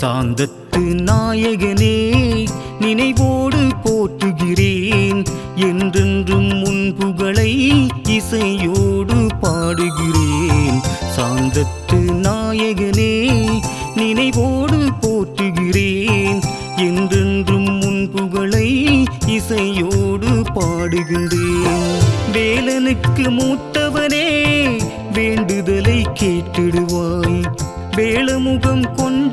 சாந்தத்து நாயகனே நினைவோடு போற்றுகிறேன். என்றென்றும் உன் புகழை இசையோடு பாடுகிறேன். சாந்தத்து நாயகனே நினைவோடு போற்றுகிறேன். என்றென்றும் உன் புகழை இசையோடு பாடுகின்றேன் வேலனுக்கு மூத்தவனே வேண்டுதலை கேட்டிடுவாய். வேளமுகம் கொண்ட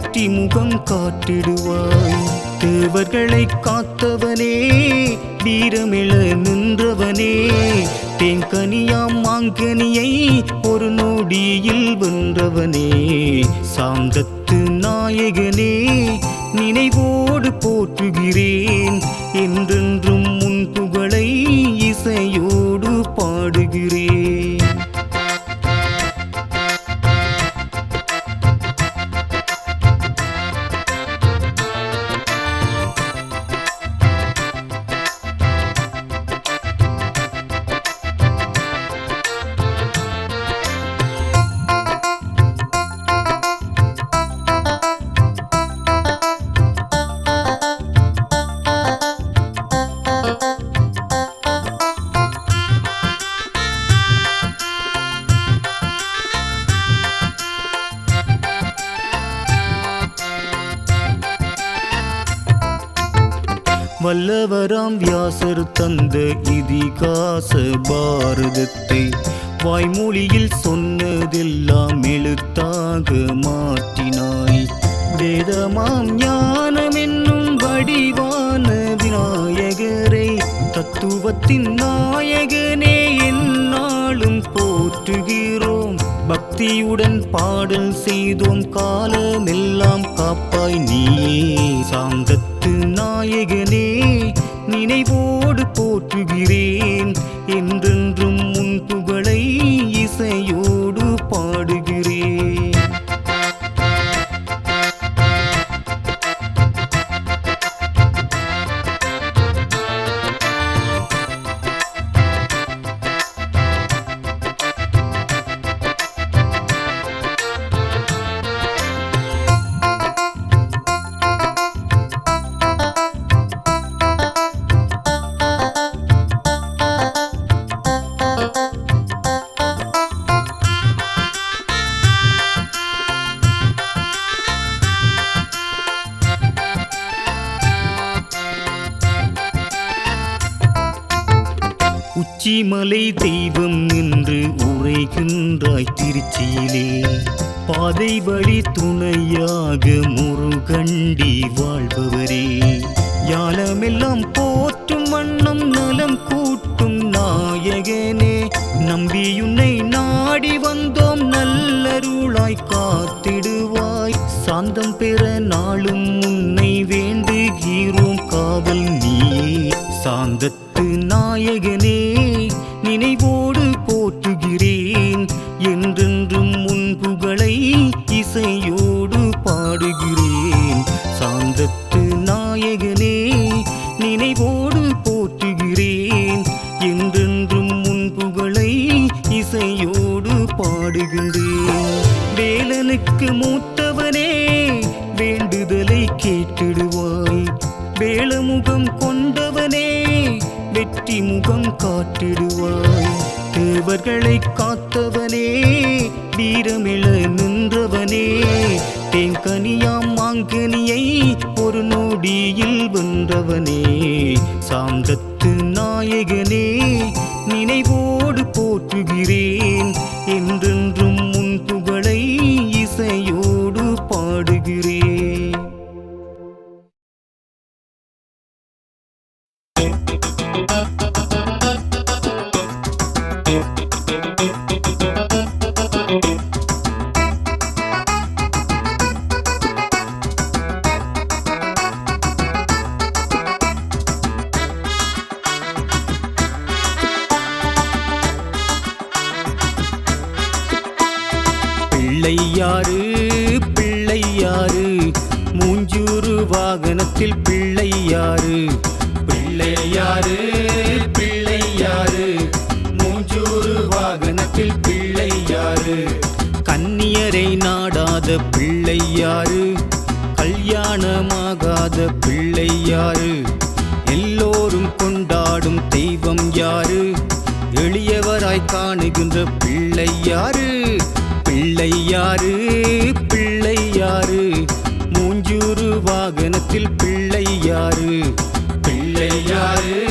வெற்றி முகம் காட்டிடுவாய். தேவர்களை காத்தவனே வீரமிழ நின்றவனே. தேங்கனியாம் மாங்கனியை ஒரு நொடியில் வென்றவனே. சாந்தத்து நாயகனே நினைவோடு போற்றுகிறேன். என்றென்றும் முன் புகழை இசையோ வல்லவராம் வியாசர் தந்த இதிகாச பாரதத்தை வாய்மொழியில் சொன்னதெல்லாம் எழுத்தாக மாற்றினாய். வேதமாம் ஞானம் என்னும் வடிவான விநாயகரை தத்துவத்தின் நாயகனே என்னாலும் போற்றுகிறோம். பக்தியுடன் பாடல் செய்தோம் காலமெல்லாம் காப்பாய் நீயே. சாந்தத்து நாயகனே நினைவோடு போற்றுகிறேன் என்றென்றும் உச்சிமலை தெய்வம் என்று உரைகின்றாய் திருச்சியிலே. பாதை வழி துணையாக முருகண்டி வாழ்பவரே. யாலமெல்லாம் போற்றும் வண்ணம் நலம் கூட்டும் நாயகனே நம்பியுன்னை நாடி வந்தோம் நல்லருளாய் காத்திடுவாய். சாந்தம் பெற நாளும் உன்னை வேண்டுகிறோம் காவல் நீயே. சாந்தத்து நாயகனே நினைவோடு போற்றுகிறேன். என்றென்றும் முன்புகளை இசையோடு பாடுகிறேன். சாந்தத்து நாயகனே நினைவோடு போற்றுகிறேன். என்றென்றும் முன்புகளை இசையோடு பாடுகின்றேன். வேலனுக்கு மூத்த காட்டிடுவாய் தேவர்களை காத்தவனே வீரமிழ நின்றவனே. தேங்கனியாம் மாங்கனியை ஒரு நொடியில் வென்றவனே. சாந்தத்து நாயகனே நினைவோடு போற்றுகிறேன். என்றென்றும் உன் புகழை இசையோடு பாடுகிறேன். பிள்ளையாறு பிள்ளையாறு மூஞ்சூறு வாகனத்தில் பிள்ளையாறு பிள்ளையாறு பிள்ளையாறு மூஞ்சூறு வாகனத்தில் பிள்ளையாறு கன்னியரை நாடாத பிள்ளையாறு கல்யாணமாகாத பிள்ளையாறு எல்லோரும் கொண்டாடும் தெய்வம் யாரு? எளியவராய் காணுகின்ற பிள்ளையாறு பிள்ளையாறு பிள்ளையாறு மூஞ்சூறு வாகனத்தில் பிள்ளையாறு பிள்ளையாறு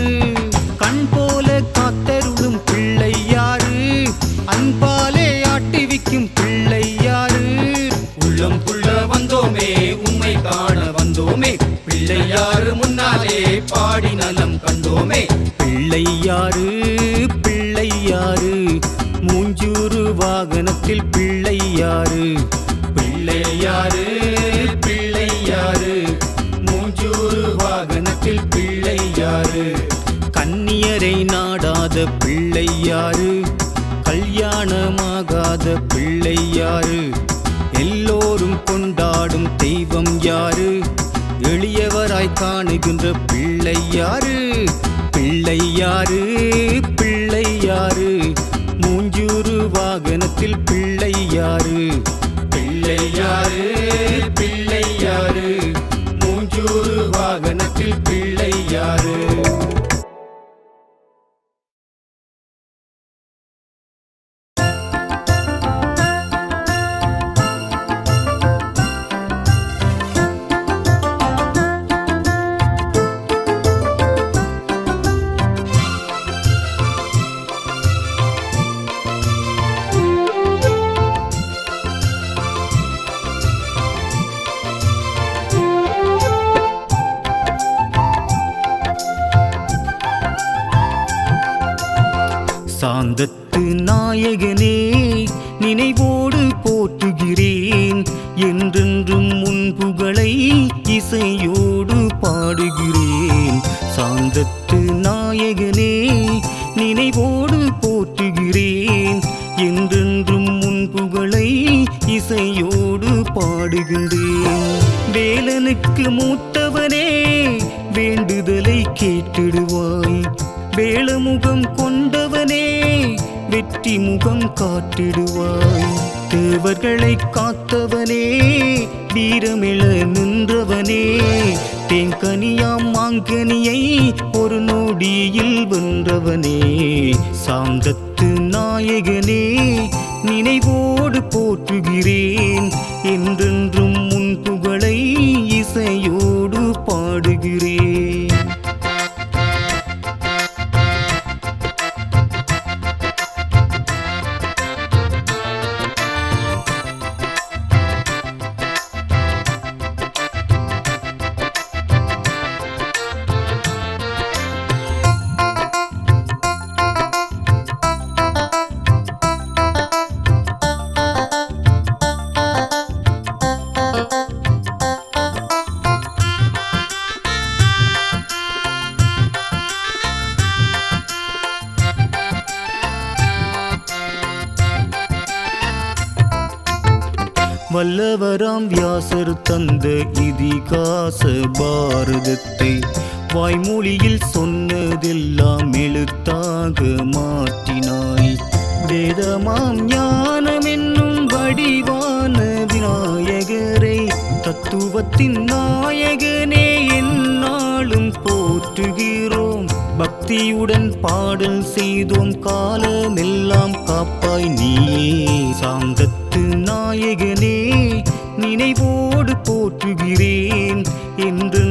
கொண்டாரு கண் போல காத்தருளும் பிள்ளை யாரு? அன்பாலே ஆட்டிவிக்கும் பிள்ளை யாரு? உள்ளம் புள்ள வந்தோமே உம்மை காண வந்தோமே. பிள்ளையாரு முன்னாலே பாடி நலம் கண்டோமே. பிள்ளையாரு பிள்ளையாரு மூஞ்சூறு வாகனத்தில் பிள்ளையாரு பிள்ளையாரு பிள்ளையாரு மூஞ்சூறு வாகனத்தில் பிள்ளையாரு கன்னியரை நாடாத பிள்ளையாரு கல்யாணமாகாத பிள்ளையாரு எல்லோரும் கொண்டாடும் தெய்வம் யாரு? எளியவராய் காணுகின்ற பிள்ளை யாரு? பிள்ளை யாரு? பிள்ளை யாரு? மூஞ்சூறு வாகனத்தில் பிள்ளை யாரு? பிள்ளை யாரு? பிள்ளை யாரு? மூஞ்சூறு வாகனத்தில் பிள்ளை சாந்தத்து நாயகனே நினைவோடு போற்றுகிறேன். என்றென்றும் உன் புகழை இசையோடு பாடுகிறேன். சாந்தத்து நாயகனே நினைவோடு போற்றுகிறேன். என்றென்றும் உன் புகழை இசையோடு பாடுகின்றேன். வேலனுக்கு மூத்தவனே வேண்டுதலை கேட்டிடுவாய். வேளமுகம் கொண்ட வெற்றி முகம் காட்டிடுவாய். தேவர்களை காத்தவனே வீரமிழ நின்றவனே. தேங்கனியாம் மாங்கனியை ஒரு நொடியில் வென்றவனே. சாந்தத்து நாயகனே நினைவோடு போற்றுகிறேன். என்றென்றும் முன் புகழை இசையோடு பாடுகிறேன். வல்லவராம் வியாசர் தந்த இதிகாச பாரதத்தை வாய்மொழியில் சொன்னதெல்லாம் எழுத்தாக மாற்றினாய். வேதமாம் ஞானம் என்னும் வடிவான விநாயகரை தத்துவத்தின் நாயகனே என்னாலும் போற்றுகிறோம். பக்தியுடன் பாடல் செய்தோம் காலமெல்லாம் காப்பாய் நீயே சாந்தத்து நினைவோடு போற்றுகிறேன். என்று